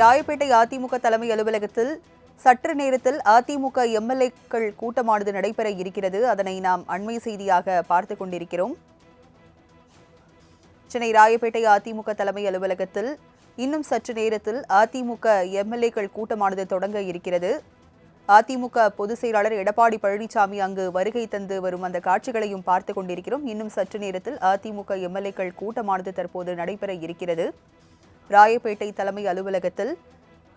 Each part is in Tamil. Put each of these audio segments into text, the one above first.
ராயப்பேட்டை அதிமுக தலைமை அலுவலகத்தில் சற்று நேரத்தில் அதிமுக எம்எல்ஏக்கள் கூட்டமானது நடைபெற இருக்கிறது. அதனை நாம் அண்மை செய்தியாக பார்த்து கொண்டிருக்கிறோம். சென்னை ராயப்பேட்டை அதிமுக தலைமை அலுவலகத்தில் இன்னும் சற்று நேரத்தில் அதிமுக எம்எல்ஏக்கள் கூட்டமானது தொடங்க இருக்கிறது. அதிமுக பொதுச் செயலாளர் எடப்பாடி பழனிசாமி அங்கு வருகை தந்து வரும் அந்த காட்சிகளையும் பார்த்து கொண்டிருக்கிறோம். இன்னும் சற்று நேரத்தில் அதிமுக எம்எல்ஏக்கள் கூட்டமானது தற்போது நடைபெற இருக்கிறது. ராயப்பேட்டை தலைமை அலுவலகத்தில்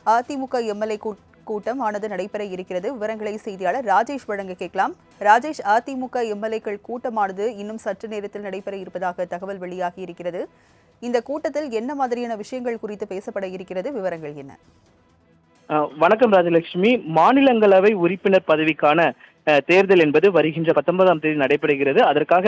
அதிமுக எம்எல்ஏ கூட்டம் ஆனது நடைபெற இருக்கிறது. விவரங்களை செய்தியாளர் ராஜேஷ் வழங்க கேட்கலாம். ராஜேஷ் அதிமுக எம்எல்ஏக்கள் கூட்டமானது இன்னும் சற்று நேரத்தில் நடைபெற இருப்பதாக தகவல் வெளியாகி இருக்கிறது. இந்த கூட்டத்தில் என்ன மாதிரியான விஷயங்கள் குறித்து பேசப்பட இருக்கிறது? விவரங்கள் என்ன? வணக்கம் ராஜலட்சுமி. மாநிலங்களவை உறுப்பினர் பதவிக்கான அஹ், தேர்தல் என்பது வருகின்ற பத்தொன்பதாம் தேதி நடைபெறுகிறது. அதற்காக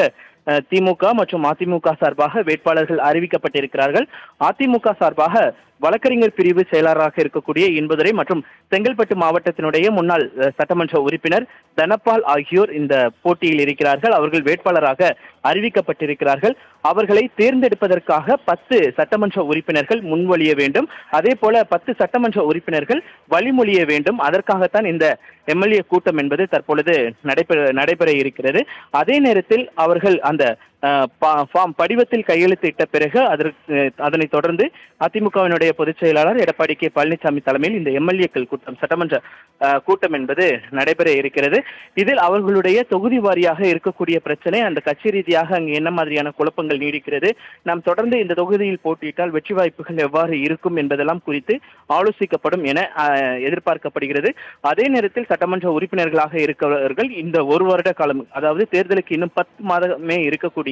திமுக மற்றும் அதிமுக சார்பாக வேட்பாளர்கள் அறிவிக்கப்பட்டிருக்கிறார்கள். அதிமுக சார்பாக வழக்கறிஞர் பிரிவு செயலாளராக இருக்கக்கூடிய இன்பதுரை மற்றும் செங்கல்பட்டு மாவட்டத்தினுடைய முன்னாள் சட்டமன்ற உறுப்பினர் தனபால் ஆகியோர் இந்த போட்டியில் இருக்கிறார்கள். அவர்கள் வேட்பாளராக அறிவிக்கப்பட்டிருக்கிறார்கள். அவர்களை தேர்ந்தெடுப்பதற்காக பத்து சட்டமன்ற உறுப்பினர்கள் முன்வழிய வேண்டும். அதே போல பத்து சட்டமன்ற உறுப்பினர்கள் வழிமொழிய வேண்டும். அதற்காகத்தான் இந்த எம்எல்ஏ கூட்டம் என்பது தற்பொழுது நடைபெற நடைபெற இருக்கிறது. அதே நேரத்தில் அவர்கள் அந்த அஹ், பா- ஃபார்ம் படிவத்தில் கையெழுத்திட்ட பிறகு அதற்கு அதனைத் தொடர்ந்து அதிமுகவினுடைய பொதுச் செயலாளர் எடப்பாடி கே. பழனிசாமி தலைமையில் இந்த எம்எல்ஏக்கள் கூட்டம் சட்டமன்ற கூட்டம் என்பது நடைபெற இருக்கிறது. இதில் அவர்களுடைய தொகுதி வாரியாக இருக்கக்கூடிய பிரச்சனை அந்த கட்சி ரீதியாக அங்கு என்ன மாதிரியான குழப்பங்கள் நீடிக்கிறது நாம் தொடர்ந்து இந்த தொகுதியில் போட்டியிட்டால் வெற்றி வாய்ப்புகள் எவ்வாறு இருக்கும் என்பதெல்லாம் குறித்து ஆலோசிக்கப்படும் என எதிர்பார்க்கப்படுகிறது. அதே நேரத்தில் சட்டமன்ற உறுப்பினர்களாக இருக்கிறவர்கள் இந்த ஒரு வருட காலம் அதாவது தேர்தலுக்கு இன்னும் பத்து மாதமே இருக்கக்கூடிய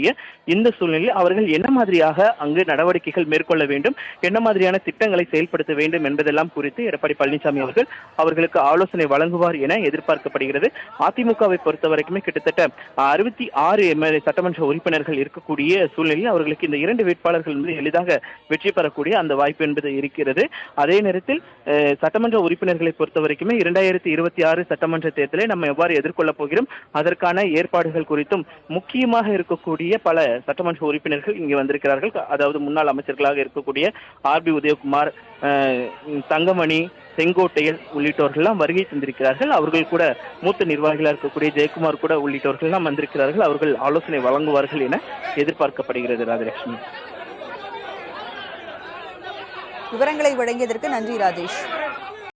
இந்த சூழ்நிலையில் அவர்கள் என்ன மாதிரியாக அங்கு நடவடிக்கைகள் மேற்கொள்ள வேண்டும் என்ன மாதிரியான திட்டங்களை செயல்படுத்த வேண்டும் என்பதெல்லாம் குறித்து எடப்பாடி பழனிசாமி அவர்கள் அவர்களுக்கு ஆலோசனை வழங்குவார் என எதிர்பார்க்கப்படுகிறது. அதிமுகவை பொறுத்த வரைக்குமே கிட்டத்தட்ட அறுபத்தி ஆறு எம்எல்ஏ சட்டமன்ற உறுப்பினர்கள் இருக்கக்கூடிய சூழ்நிலையில் அவர்களுக்கு இந்த இரண்டு வேட்பாளர்கள் வந்து எளிதாக வெற்றி பெறக்கூடிய அந்த வாய்ப்பு என்பது இருக்கிறது. அதே நேரத்தில் சட்டமன்ற உறுப்பினர்களை பொறுத்த வரைக்குமே இரண்டாயிரத்தி இருபத்தி ஆறு சட்டமன்ற தேர்தலை நம்ம எவ்வாறு எதிர்கொள்ளப் போகிறோம் அதற்கான ஏற்பாடுகள் குறித்தும் முக்கியமாக இருக்கக்கூடிய பல சட்டமன்ற உறுப்பினர்கள் இங்கே வந்திருக்கிறார்கள். அதாவது முன்னாள் அமைச்சர்களாக இருக்கக்கூடிய ஆர் பி உதயகுமார் தங்கமணி செங்கோட்டையன் உள்ளிட்டவர்கள்லாம் வருகை தந்திருக்கிறார்கள். அவர்கள் கூட மூத்த நிர்வாகிகளாக இருக்கக்கூடிய ஜெயக்குமார் கூட உள்ளிட்டவர்கள்லாம் வந்திருக்கிறார்கள். அவர்கள் ஆலோசனை வழங்குவார்கள் என எதிர்பார்க்கப்படுகிறது ராஜலட்சுமி. விவரங்களை வழங்கியதற்கு நன்றி ராஜேஷ்.